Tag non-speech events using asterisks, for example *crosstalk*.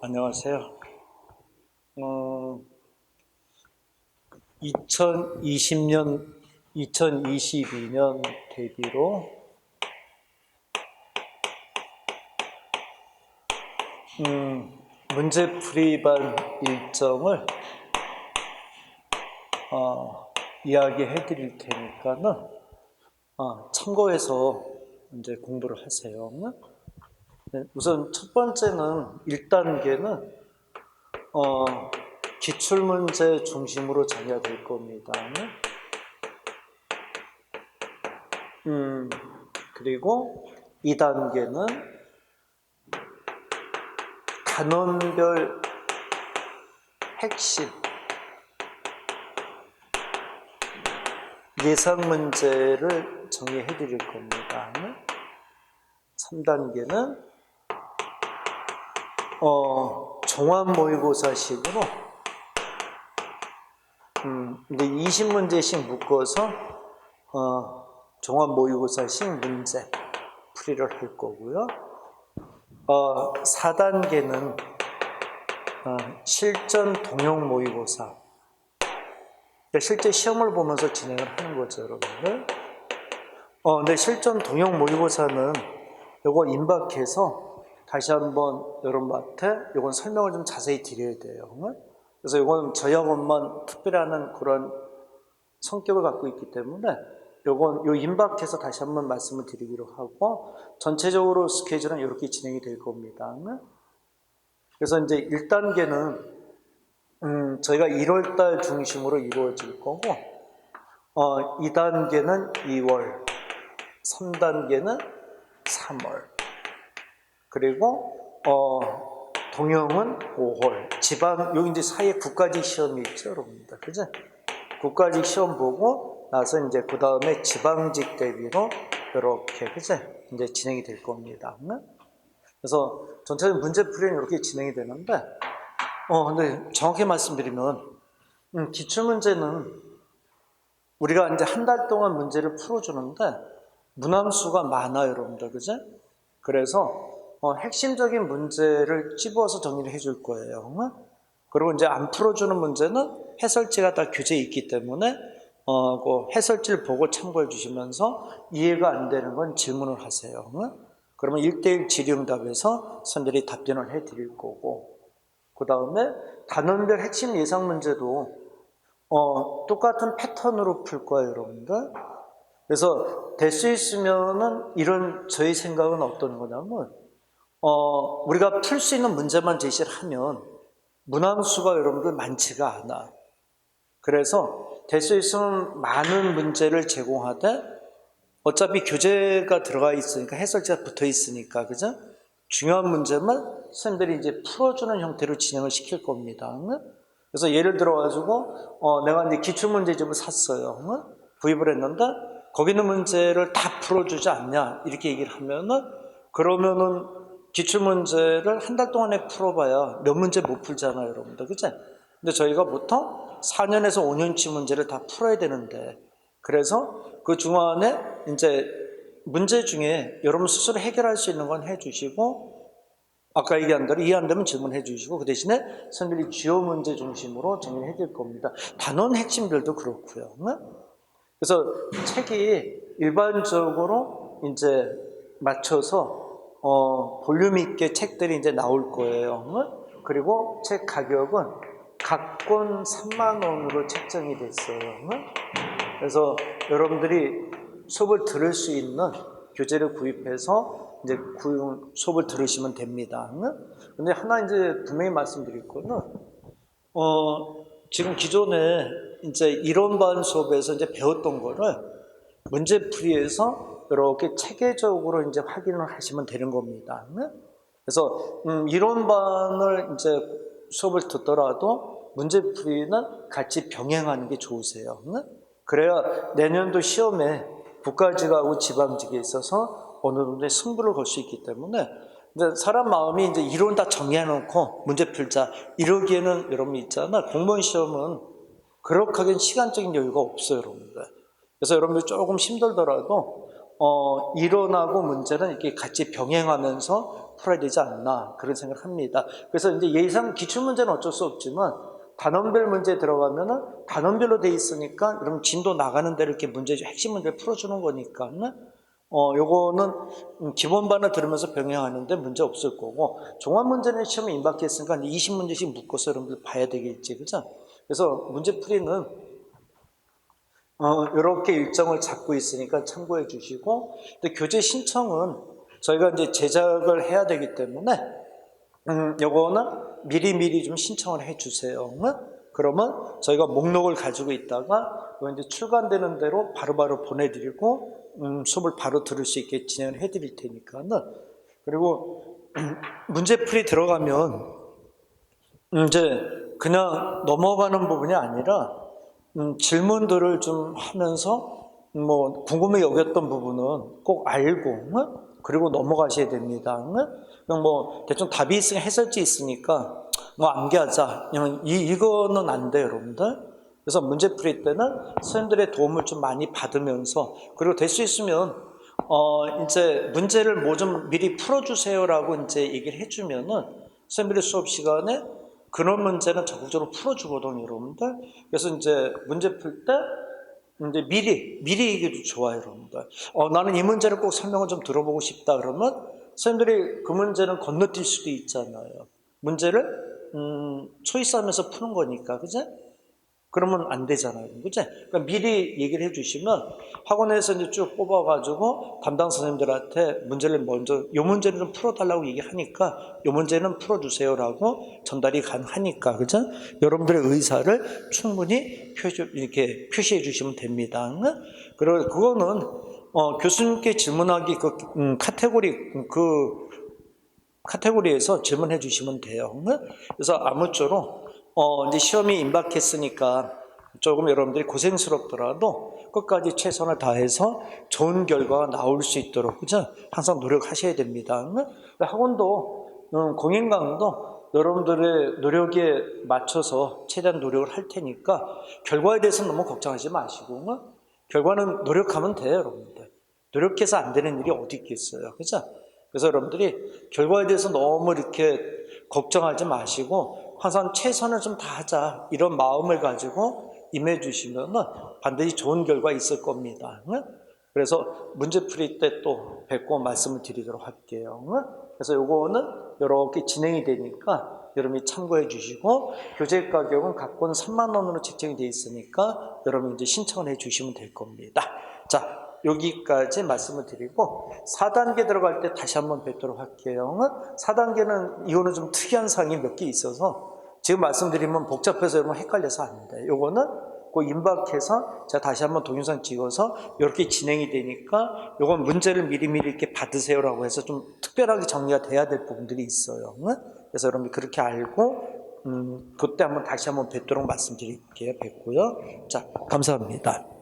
안녕하세요. 어, 2020년, 2022년 대비로 음, 문제풀이반 일정을 어, 이야기해 드릴 테니까는 어, 참고해서 이제 공부를 하세요. 네, 우선 첫 번째는 1단계는 어, 기출문제 중심으로 정해야 될 겁니다. 음, 그리고 2단계는 단원별 핵심 예상 문제를 정의해 드릴 겁니다. 3단계는 어, 종합 모의고사식으로 음, 근데 20문제씩 묶어서 어, 종합 모의고사식 문제 풀이를 할 거고요. 어, 4단계는 어, 실전 동영 모의고사 그러니까 실제 시험을 보면서 진행을 하는 거죠, 여러분들. 어, 근데 실전 동영 모의고사는 요거 임박해서 다시 한번 여러분한테 이건 설명을 좀 자세히 드려야 돼요. 응? 그래서 이건 저희 학원만 특별하는 그런 성격을 갖고 있기 때문에 요건 요 임박해서 다시 한번 말씀을 드리기로 하고 전체적으로 스케줄은 이렇게 진행이 될 겁니다. 응? 그래서 이제 1단계는 음, 저희가 1월 달 중심으로 이루어질 거고 어, 2단계는 2월 3단계는 3월 그리고 어, 동영은 5월, 지방 여기 이제 사이에 국가직 시험이 있죠, 여러분들, 그죠? 국가직 시험 보고 나서 이제 그 다음에 지방직 대비로 이렇게 그죠? 이제 진행이 될 겁니다. 응? 그래서 전체적인 문제 풀이는 이렇게 진행이 되는데, 어, 근데 정확히 말씀드리면 음, 기출 문제는 우리가 이제 한 달 동안 문제를 풀어주는데 문항수가 많아요, 여러분들, 그죠? 그래서 어, 핵심적인 문제를 집어서 정리를 해줄 거예요. 응? 그리고 이제 안 풀어주는 문제는 해설지가 다 교재에 있기 때문에 어, 그 해설지를 보고 참고해 주시면서 이해가 안 되는 건 질문을 하세요. 응? 그러면 1대1 질의응답에서 선생들이 답변을 해 드릴 거고 그 다음에 단원별 핵심 예상 문제도 어, 똑같은 패턴으로 풀 거예요, 여러분들. 그래서 될 수 있으면은 이런 저희 생각은 어떤 거냐면 어, 우리가 풀 수 있는 문제만 제시를 하면 문항수가 여러분들 많지가 않아. 그래서 될 수 있으면 많은 문제를 제공하되 어차피 교재가 들어가 있으니까 해설지가 붙어 있으니까 그죠? 중요한 문제만 선생님들이 이제 풀어주는 형태로 진행을 시킬 겁니다. 그래서 예를 들어 가지고 어, 내가 이제 기출 문제집을 샀어요. 구입을 했는데 거기 있는 문제를 다 풀어주지 않냐 이렇게 얘기를 하면은 그러면은 기출 문제를 한 달 동안에 풀어봐야 몇 문제 못 풀잖아요, 여러분들. 그죠? 근데 저희가 보통 4년에서 5년치 문제를 다 풀어야 되는데, 그래서 그 중간에 이제 문제 중에 여러분 스스로 해결할 수 있는 건 해주시고, 아까 얘기한 대로 이해 안 되면 질문해 주시고, 그 대신에 선생님이 주요 문제 중심으로 정리해 줄 겁니다. 단원 핵심들도 그렇고요. 네? 그래서 책이 일반적으로 이제 맞춰서 어, 볼륨 있게 책들이 이제 나올 거예요. 그리고 책 가격은 각 권 3만 원으로 책정이 됐어요. 그래서 여러분들이 수업을 들을 수 있는 교재를 구입해서 이제 수업을 들으시면 됩니다. 근데 하나 이제 분명히 말씀드릴 거는 어, 지금 기존에 이제 이론반 수업에서 이제 배웠던 거를 문제풀이에서 이렇게 체계적으로 이제 확인을 하시면 되는 겁니다. 그래서 음, 이론반을 이제 수업을 듣더라도 문제 풀이는 같이 병행하는 게 좋으세요. 그래야 내년도 시험에 국가직하고 지방직에 있어서 어느 정도의 승부를 걸 수 있기 때문에 이제 사람 마음이 이제 이론 다 정리해놓고 문제 풀자 이러기에는 여러분 있잖아 공무원 시험은 그렇게 시간적인 여유가 없어요, 여러분들. 그래서 여러분들 조금 힘들더라도 어, 이론하고 문제는 이렇게 같이 병행하면서 풀어야 되지 않나 그런 생각을 합니다. 그래서 이제 예상 기출 문제는 어쩔 수 없지만 단원별 문제 들어가면은 단원별로 돼 있으니까 그럼 진도 나가는 대로 이렇게 문제 핵심 문제를 풀어주는 거니까 어 요거는 음, 기본반을 들으면서 병행하는데 문제 없을 거고 종합 문제는 시험에 임박했으니까 20문제씩 묶어서 여러분들 봐야 되겠지 그죠? 그래서 문제 풀이는 어, 이렇게 일정을 잡고 있으니까 참고해 주시고, 근데 교재 신청은 저희가 이제 제작을 해야 되기 때문에, 음, 요거는 미리미리 좀 신청을 해 주세요. 응? 그러면 저희가 목록을 가지고 있다가, 이제 출간되는 대로 바로바로 보내드리고, 음, 수업을 바로 들을 수 있게 진행을 해 드릴 테니까는, 그리고 *clears throat* 문제풀이 들어가면, 음, 이제 그냥 넘어가는 부분이 아니라, 음, 질문들을 좀 하면서 뭐 궁금해 여겼던 부분은 꼭 알고 응? 그리고 넘어가셔야 됩니다. 응? 그냥 뭐 대충 답이 있으면 해설지 있으니까 뭐 암기하자. 이 이거는 안 돼요, 여러분들. 그래서 문제 풀이 때는 선생님들의 도움을 좀 많이 받으면서 그리고 될 수 있으면 어 이제 문제를 뭐 좀 미리 풀어주세요라고 이제 얘기를 해주면은 선생님들의 수업 시간에 그런 문제는 적극적으로 풀어주거든요, 여러분들. 그래서 이제 문제 풀 때 이제 미리 미리 얘기도 좋아요, 여러분들. 어, 나는 이 문제를 꼭 설명을 좀 들어보고 싶다 그러면 선생님들이 그 문제는 건너뛸 수도 있잖아요. 문제를 음, 초이스하면서 푸는 거니까, 그죠? 그러면 안 되잖아요. 그죠? 그러니까 미리 얘기를 해주시면 학원에서 이제 쭉 뽑아가지고 담당 선생님들한테 문제를 먼저 요 문제를 좀 풀어달라고 얘기하니까 요 문제는 풀어주세요라고 전달이 가능하니까 그죠? 여러분들의 의사를 충분히 표시, 이렇게 표시해 주시면 됩니다. 그리고 그거는 어, 교수님께 질문하기 그 음, 카테고리 그 카테고리에서 질문해 주시면 돼요. 그래서 아무쪼록 어, 이제 시험이 임박했으니까 조금 여러분들이 고생스럽더라도 끝까지 최선을 다해서 좋은 결과가 나올 수 있도록 그죠? 항상 노력하셔야 됩니다. 학원도 음, 공인 강도 여러분들의 노력에 맞춰서 최대한 노력을 할 테니까 결과에 대해서는 너무 걱정하지 마시고 응? 결과는 노력하면 돼요, 여러분들. 노력해서 안 되는 일이 어디 있겠어요, 그죠? 그래서 여러분들이 결과에 대해서 너무 이렇게 걱정하지 마시고 항상 최선을 좀 다하자 이런 마음을 가지고 임해 주시면 반드시 좋은 결과 있을 겁니다. 응? 그래서 문제 풀이 때 또 뵙고 말씀을 드리도록 할게요. 응? 그래서 요거는 이렇게 진행이 되니까 여러분이 참고해 주시고 교재 가격은 각권 3만 원으로 책정이 되어 있으니까 여러분 이제 신청을 해 주시면 될 겁니다. 자, 여기까지 말씀을 드리고 4단계 들어갈 때 다시 한번 뵙도록 할게요. 4단계는 이거는 좀 특이한 사항이 몇 개 있어서 지금 말씀드리면 복잡해서 여러분 헷갈려서 안 돼. 요거는 그 임박해서 제가 다시 한번 동영상 찍어서 이렇게 진행이 되니까 요건 문제를 미리미리 이렇게 받으세요라고 해서 좀 특별하게 정리가 돼야 될 부분들이 있어요. 그래서 여러분이 그렇게 알고 음, 그때 한번 다시 한번 뵙도록 말씀드릴게요. 뵙고요. 자, 감사합니다.